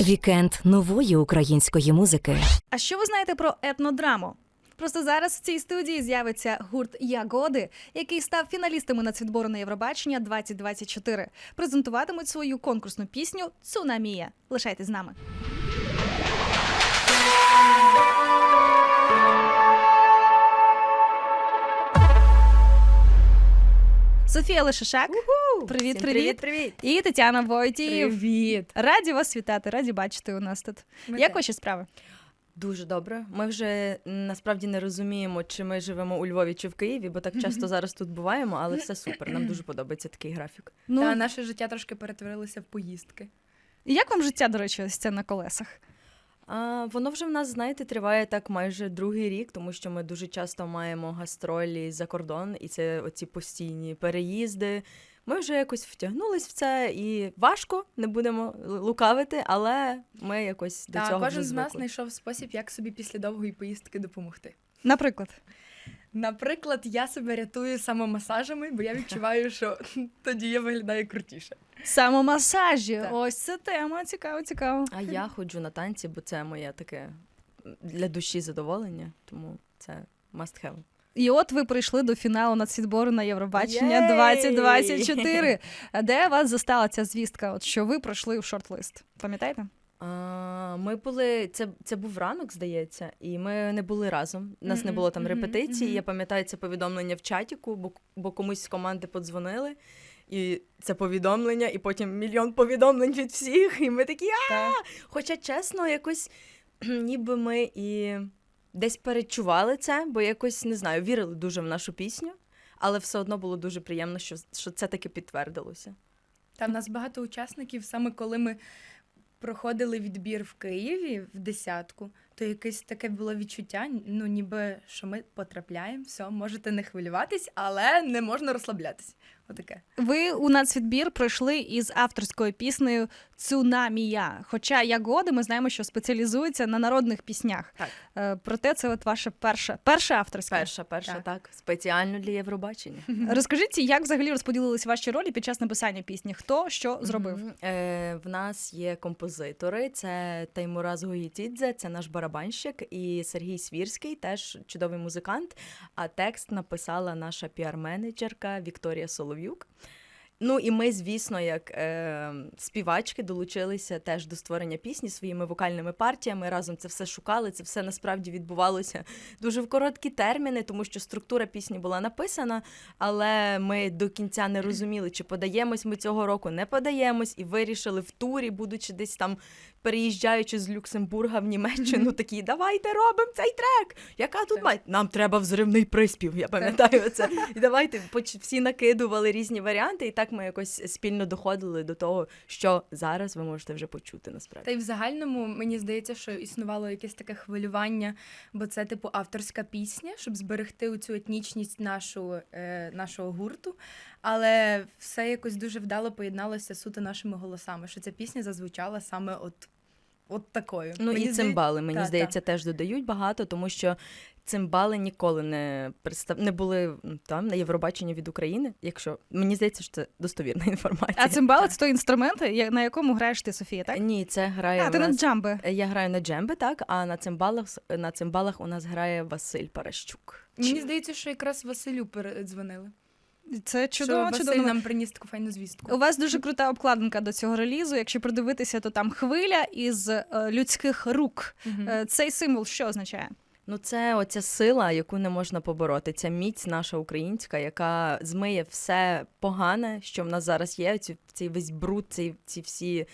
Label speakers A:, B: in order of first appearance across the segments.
A: Вікенд нової української музики.
B: А що ви знаєте про етнодраму? Просто зараз в цій студії з'явиться гурт Ягоди, який став фіналістами нацвідбору на Євробачення 2024. Презентуватимуть свою конкурсну пісню Цунамія. Лишайтесь з нами. Софія Лешишак. Привіт, привіт.
C: привіт.
B: І Тетяна Войтіїв.
C: Привіт.
B: Раді вас вітати, раді бачити у нас тут.
C: Ми
B: Як ваші справи?
C: Дуже добре. Ми вже насправді не розуміємо, чи ми живемо у Львові чи в Києві, бо так часто зараз тут буваємо, але все супер. Нам дуже подобається такий графік.
B: Ну,
D: Та наше життя трошки перетворилося в поїздки.
B: як вам життя, до речі, ось це на колесах?
C: А, воно вже в нас, знаєте, триває так майже другий рік, тому що ми дуже часто маємо гастролі за кордон, і це оці постійні переїзди. Ми вже якось втягнулись в це, і важко, не будемо лукавити, але ми якось до
D: Та
C: цього
D: кожен
C: вже
D: з нас знайшов спосіб, як собі після довгої поїздки допомогти.
B: Наприклад,
D: Наприклад, я себе рятую самомасажами, бо я відчуваю, що тоді я виглядаю крутіше.
B: самомасажі.
D: Так.
B: Ось це тема. Цікаво, цікаво.
C: А я ходжу на танці, бо це моє таке для душі задоволення, тому це must have.
B: І от ви прийшли до фіналу нацвідбору на Євробачення
C: Єй!
B: 2024. А Де вас застала ця звістка? От що ви пройшли у шорт-лист? Пам'ятаєте?
C: А, ми були, це, це був ранок, здається, і ми не були разом. У нас не було там репетиції. Я пам'ятаю це повідомлення в чатіку, бо, бо комусь з команди подзвонили. І це повідомлення, і потім мільйон повідомлень від всіх. І ми такі, а. Хоча, чесно, якось ніби ми і десь перечували це, бо якось не знаю, вірили дуже в нашу пісню, але все одно було дуже приємно, що, що це таки підтвердилося.
D: Та в нас багато учасників, саме коли ми проходили відбір в Києві в десятку, то якесь таке було відчуття, ну ніби що ми потрапляємо, все, можете не хвилюватись, але не можна розслаблятись. Отаке.
B: Ви у нацвідбір пройшли із авторською піснею Цунамія. Хоча Ягоди ми знаємо, що спеціалізується на народних піснях.
C: Так.
B: Е, Проте це от ваша перша, перша авторська.
C: Перша, перша, так,
D: Так.
C: спеціально для Євробачення.
B: Розкажіть, як взагалі розподілились ваші ролі під час написання пісні? Хто що зробив?
C: Е, в нас є композитори: це Таймураз Гуїтідзе, це наш барабанщик, і Сергій Свірський, теж чудовий музикант. А текст написала наша піар-менеджерка Вікторія Солов'юк. Ну і ми, звісно, як е, співачки долучилися теж до створення пісні своїми вокальними партіями. Разом це все шукали. Це все насправді відбувалося дуже в короткі терміни, тому що структура пісні була написана, але ми до кінця не розуміли, чи подаємось ми цього року, не подаємось, і вирішили в турі, будучи десь там переїжджаючи з Люксембурга в Німеччину, такі давайте робимо цей трек. Яка тут мать? Нам треба взривний приспів. Я пам'ятаю це. І давайте всі накидували різні варіанти, і так ми якось спільно доходили до того, що зараз ви можете вже почути насправді.
D: Та й в загальному мені здається, що існувало якесь таке хвилювання, бо це типу авторська пісня, щоб зберегти цю етнічність нашу, е, нашого гурту. Але все якось дуже вдало поєдналося суто нашими голосами, що ця пісня зазвучала саме от, от такою.
C: Ну
D: Мені
C: і цимбали, мені
D: Та,
C: здається, теж додають багато, тому що цимбали ніколи не представ... не були там на Євробаченні від України. Якщо мені здається, що це достовірна інформація.
B: А цимбали це той інструмент, на якому граєш ти, Софія, так?
C: Ні, це грає
B: А, ти на джамби.
C: Я граю на джембе, так, а на цимбалах на цимбалах у нас грає Василь Паращук.
D: Мені здається, що якраз Василю передзвонили.
B: Це чудово,
D: що Василь
B: чудово.
D: нам приніс таку файну звістку.
B: У вас дуже крута обкладинка до цього релізу. Якщо придивитися, то там хвиля із е, людських рук. Е, Цей символ що означає?
C: Ну, це оця сила, яку не можна побороти. Ця міць наша українська, яка змиє все погане, що в нас зараз є. Ці, цей весь бруд, ці, ці всі.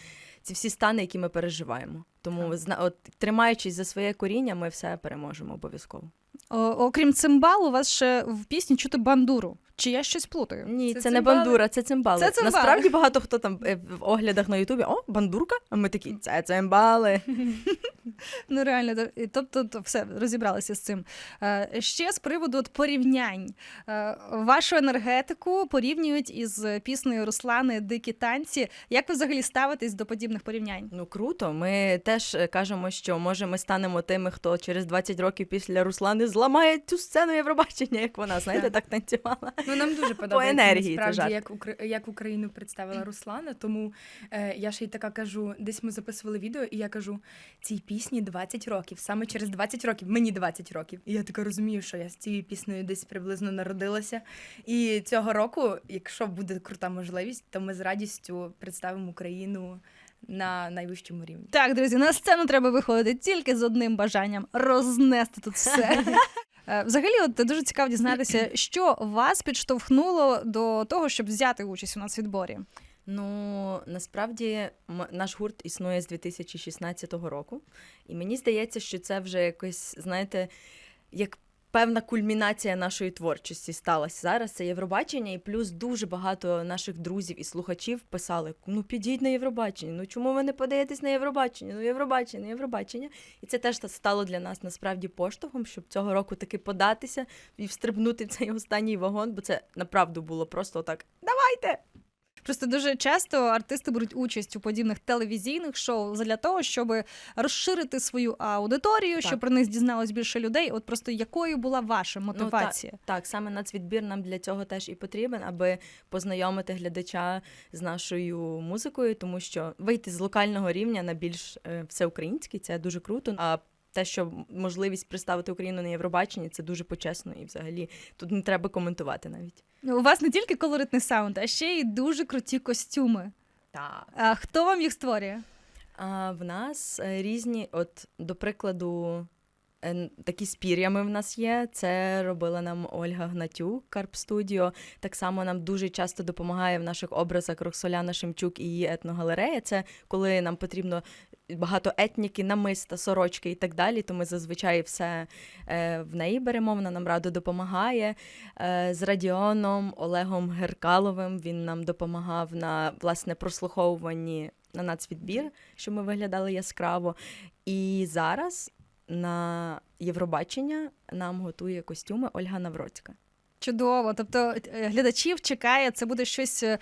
C: Ці всі стани, які ми переживаємо. Тому, от, тримаючись за своє коріння, ми все переможемо обов'язково.
B: О, окрім цимбал, у вас ще в пісні чути бандуру. Чи я щось плутаю?
C: Ні,
D: Це
C: це, не бандура, це цимбали.
B: Це цимбали.
C: Насправді багато хто там е, в оглядах на Ютубі, о, бандурка? А ми такі, це цимбали.
B: Ну реально, тобто, то все розібралися з цим. Е, Ще з приводу от порівнянь. Е, Вашу енергетику порівнюють із піснею Руслани Дикі танці. Як ви взагалі ставитесь до подібних порівнянь?
C: Ну круто. Ми теж е, кажемо, що може ми станемо тими, хто через 20 років після Руслани зламає цю сцену Євробачення, як вона, знаєте, так танцювала.
D: Ну, нам дуже подобається
C: енергії, це
D: насправді,
C: жарт.
D: як, Укра... як Україну представила Руслана. Тому е, я ж їй така кажу: десь ми записували відео, і я кажу: цій пісні 20 років. Саме через 20 років, мені 20 років. І я така розумію, що я з цією піснею десь приблизно народилася. І цього року, якщо буде крута можливість, то ми з радістю представимо Україну на найвищому рівні.
B: Так, друзі, на сцену треба виходити тільки з одним бажанням рознести тут все. Е, Взагалі, от дуже цікаво дізнатися, що вас підштовхнуло до того, щоб взяти участь у нацвідборі.
C: Ну насправді наш гурт існує з 2016 року, і мені здається, що це вже якось, знаєте, як певна кульмінація нашої творчості сталася зараз. Це Євробачення, і плюс дуже багато наших друзів і слухачів писали: ну підіть на Євробачення. Ну чому ви не подаєтесь на Євробачення? Ну Євробачення, Євробачення. І це теж стало для нас насправді поштовхом, щоб цього року таки податися і встрибнути в цей останній вагон, бо це направду було просто так. Давайте!
B: Просто дуже часто артисти беруть участь у подібних телевізійних шоу для того, щоб розширити свою аудиторію,
C: Так.
B: щоб про них дізналось більше людей. От просто якою була ваша мотивація?
C: Так, саме нацвідбір нам для цього теж і потрібен, аби познайомити глядача з нашою музикою, тому що вийти з локального рівня на більш е, всеукраїнський це дуже круто. А те, що можливість представити Україну на Євробаченні, це дуже почесно і взагалі тут не треба коментувати навіть.
B: У вас не тільки колоритний саунд, а ще й дуже круті костюми.
C: Так.
B: А хто вам їх створює?
C: А в нас е, різні, от, до прикладу, такі з пір'ями в нас є. Це робила нам Ольга Гнатюк, Карп Студіо. Так само нам дуже часто допомагає в наших образах Роксоляна Шемчук і її етногалерея. Це коли нам потрібно багато етніки, намиста, сорочки і так далі. То ми зазвичай все е, в неї беремо. Вона нам радо допомагає. Е, з Радіоном Олегом Геркаловим він нам допомагав на власне прослуховуванні на нацвідбір, щоб ми виглядали яскраво. І зараз на Євробачення нам готує костюми Ольга Навроцька.
B: Чудово. Тобто е, глядачів чекає, це буде щось е,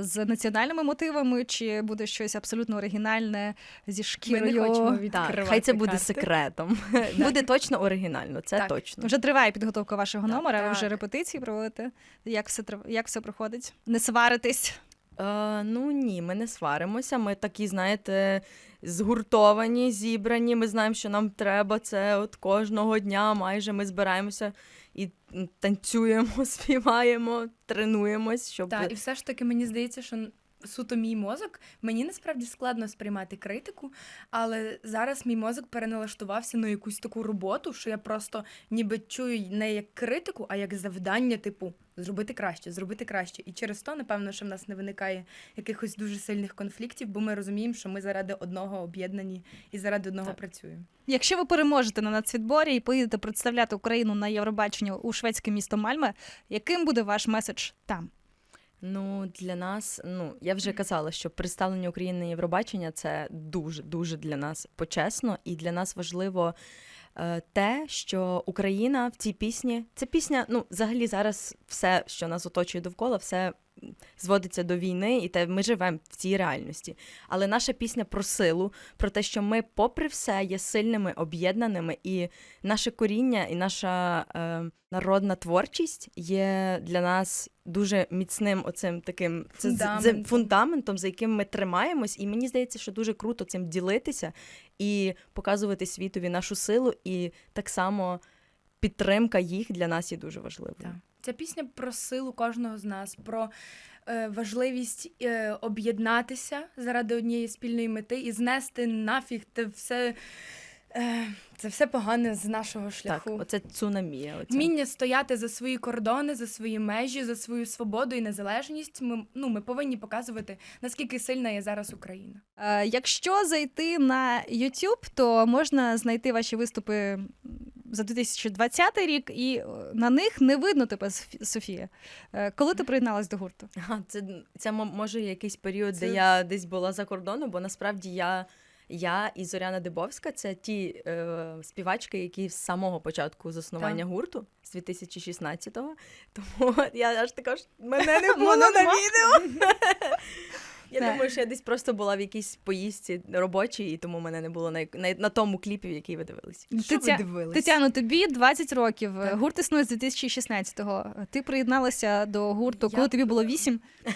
B: з національними мотивами, чи буде щось абсолютно оригінальне зі
D: Ми
B: шкірою.
D: не хочемо
C: Так, хай це буде
D: карти.
C: секретом. Буде точно оригінально, це
D: Так.
C: точно.
B: Вже триває підготовка вашого
C: Так.
B: номера, ви вже репетиції проводите. Як все як все проходить? Не сваритись.
C: Е, ну ні, ми не сваримося. Ми такі, знаєте, згуртовані, зібрані. Ми знаємо, що нам треба це от кожного дня. Майже ми збираємося і танцюємо, співаємо, тренуємось, щоб
D: Так, і все ж таки мені здається, що суто мій мозок, мені насправді складно сприймати критику, але зараз мій мозок переналаштувався на якусь таку роботу, що я просто ніби чую не як критику, а як завдання, типу, зробити краще, зробити краще. І через то, напевно, що в нас не виникає якихось дуже сильних конфліктів, бо ми розуміємо, що ми заради одного об'єднані і заради одного
C: Так.
D: працюємо.
B: Якщо ви переможете на нацвідборі і поїдете представляти Україну на Євробаченні у шведське місто Мальме, яким буде ваш меседж там?
C: Ну, для нас, ну я вже казала, що представлення України на Євробачення це дуже дуже для нас почесно, і для нас важливо е, те, що Україна в цій пісні, це пісня, ну взагалі зараз все, що нас оточує довкола, все зводиться до війни, і те ми живемо в цій реальності. Але наша пісня про силу, про те, що ми, попри все, є сильними, об'єднаними, і наше коріння, і наша е, народна творчість є для нас дуже міцним оцим таким це з-
D: Фундаментом.
C: фундаментом, за яким ми тримаємось. І мені здається, що дуже круто цим ділитися і показувати світові нашу силу, і так само підтримка їх для нас є дуже важливою.
D: Так. Ця пісня про силу кожного з нас, про е, важливість е, об'єднатися заради однієї спільної мети і знести нафіг те все, е, це все погане з нашого
C: Так,
D: шляху.
C: оце цунамія. Оця.
D: Вміння стояти за свої кордони, за свої межі, за свою свободу і незалежність. Ми, ну, ми повинні показувати, наскільки сильна є зараз Україна.
B: Е, Якщо зайти на YouTube, то можна знайти ваші виступи за 2020 рік, і е, на них не видно тебе, Софі- Софія. Е, Коли ти приєдналась до гурту?
C: Це, це мо- може якийсь період,
D: Це-
C: де я десь була за кордоном, бо насправді я Я і Зоряна Дибовська це ті е, співачки, які з самого початку заснування гурту з 2016-го. Тому я аж така ж мене не було на відео. Я
B: не.
C: думаю, що я десь просто була в якійсь поїздці робочій, і тому мене не було на, на, на тому кліпі, який ви дивились.
B: Тетя-
D: дивились?
B: Тетяно, тобі 20 років.
D: Так.
B: Гурт існує з 2016-го. Ти приєдналася до гурту,
D: Я-
B: коли тобі було 8.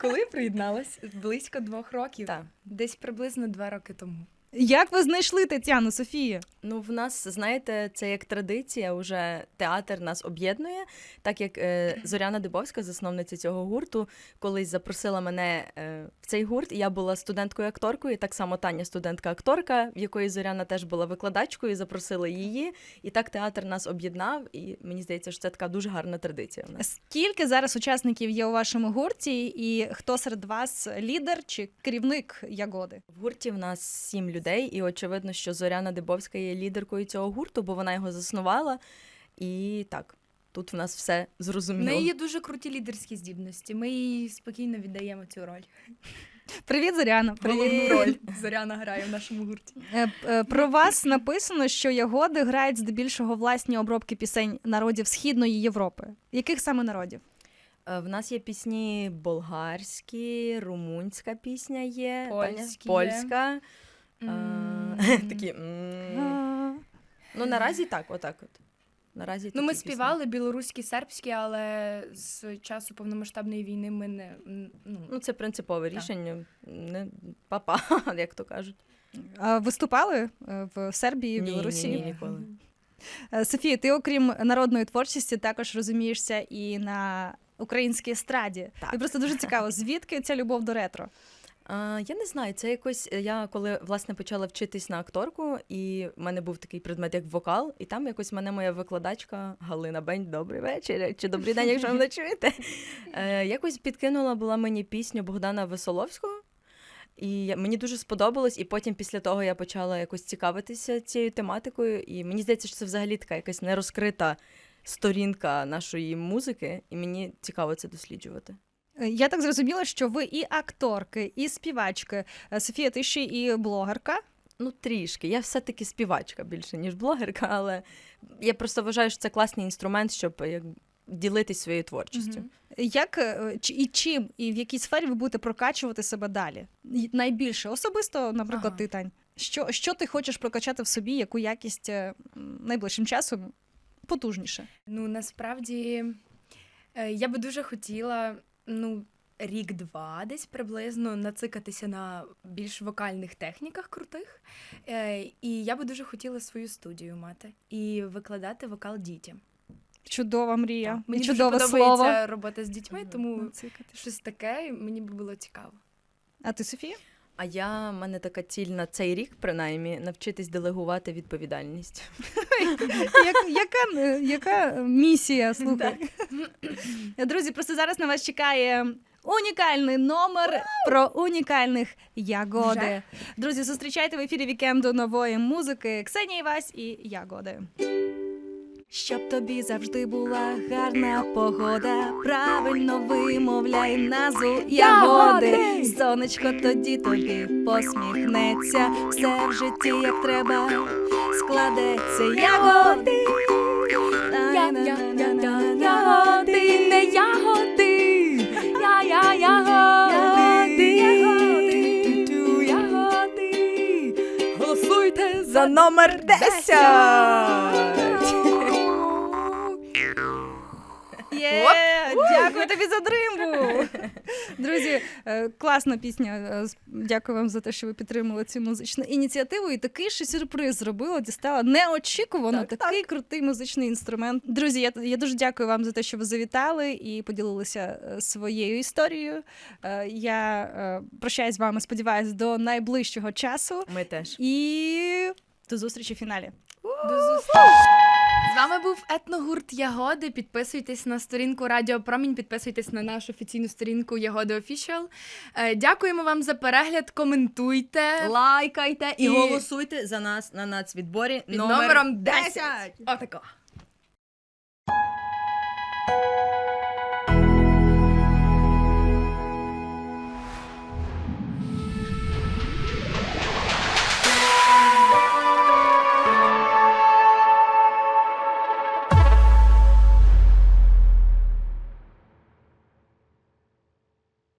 D: Коли приєдналась? Близько двох років.
C: Так.
D: Десь приблизно два роки тому.
B: Як ви знайшли Тетяну, Софію?
C: Ну, в нас, знаєте, це як традиція, уже театр нас об'єднує, так як е, Зоряна Дибовська, засновниця цього гурту, колись запросила мене е, в цей гурт. Я була студенткою-акторкою, так само Таня студентка-акторка, в якої Зоряна теж була викладачкою, запросила її. І так театр нас об'єднав, і мені здається, що це така дуже гарна традиція. У нас.
B: Скільки зараз учасників є у вашому гурті, і хто серед вас лідер чи керівник Ягоди?
C: В гурті в нас сім людей, і очевидно, що Зоряна Дибовська є лідеркою цього гурту, бо вона його заснувала. І так, тут в нас все
D: В
C: зрозуміло.
D: неї є дуже круті лідерські здібності. Ми їй спокійно віддаємо цю роль.
B: Привіт, Зоряна.
D: Головну роль Зоряна грає в нашому гурті.
B: Е, е, Про вас написано, що ягоди грають здебільшого власні обробки пісень народів Східної Європи. Яких саме народів?
C: Е, В нас є пісні болгарські, румунська пісня є,
D: Польські
C: польська. Е, Такі. м. Ну, наразі так, отак от. Наразі
D: Ну, ми
C: такі пісні.
D: співали білоруські, сербські, але з часу повномасштабної війни ми не м, ну,
C: Ну, це принципове
D: Так.
C: рішення. Не папа, як то кажуть.
B: а Виступали е, в Сербії, в
C: Ні,
B: Білорусі?
C: ні, ні, ніколи.
B: Е, Софія, ти, окрім народної творчості, також розумієшся і на українській естраді.
C: Так.
B: І просто дуже цікаво, звідки ця любов до ретро?
C: А, я не знаю, це якось. е, Я коли власне почала вчитись на акторку, і в мене був такий предмет, як вокал, і там якось мене моя викладачка Галина Бень, добрий вечір, чи добрий день, якщо ви мене чуєте. Е, якось підкинула була мені пісню Богдана Весоловського. І мені дуже сподобалось, і потім після того я почала якось цікавитися цією тематикою. І мені здається, що це взагалі така якась нерозкрита сторінка нашої музики, і мені цікаво це досліджувати.
B: Е, Я так зрозуміла, що ви і акторки, і співачки. Е, Софія, ти ще і блогерка.
C: Ну, трішки. Я все-таки співачка більше, ніж блогерка, але я просто вважаю, що це класний інструмент, щоб як, ділитись своєю творчістю.
D: Мгм.
B: Як е, і чим, і в якій сфері ви будете прокачувати себе далі? Найбільше особисто, наприклад,
D: Ага.
B: ти Тань. Що, що ти хочеш прокачати в собі, яку якість е, найближчим часом потужніше?
D: Ну, насправді е, я би дуже хотіла, ну, рік-два десь приблизно нацикатися на більш вокальних техніках крутих. Е, І я би дуже хотіла свою студію мати і викладати вокал дітям.
B: Чудова мрія.
D: Мені
B: чудово
D: дуже подобається
B: слово.
D: робота з дітьми, тому щось таке мені би було цікаво.
B: А ти, Софія?
C: А я, в мене така ціль на цей рік, принаймні, навчитись делегувати відповідальність.
B: Яка, яка місія? Слухай. Друзі, просто зараз на вас чекає. Унікальний номер про унікальних ягоди.
D: Вже?
B: Друзі, зустрічайте в ефірі вікенду нової музики Ксенія Івась і ягоди. Щоб тобі завжди була гарна погода, правильно вимовляй назву ягоди. Сонечко тоді тобі посміхнеться, все в житті як треба складеться ягоди.
D: Ягоди, не ягоди, я я ягоди,
B: Ягоди.
D: Ту-ту, ягоди. Голосуйте
C: За номер 10!
B: Дякую тобі за дримбу. Друзі, е, класна пісня. Е, Дякую вам за те, що ви підтримали цю музичну ініціативу. І такий ще сюрприз зробила. Дістала неочікувано
C: Так,
B: такий крутий музичний інструмент. Друзі, я, я дуже дякую вам за те, що ви завітали і поділилися е, своєю історією. Я прощаюсь з вами. Сподіваюсь, до найближчого часу.
C: Ми теж.
B: І до зустрічі в фіналі.
D: До зустрічі. З вами був етногурт Ягоди. Підписуйтесь на сторінку Радіо Промінь, підписуйтесь на нашу офіційну сторінку Ягоди Офішіал. Дякуємо вам за перегляд. Коментуйте
C: Лайкайте і,
D: І-
C: голосуйте за нас на нацвідборі
D: під номером 10. Отако.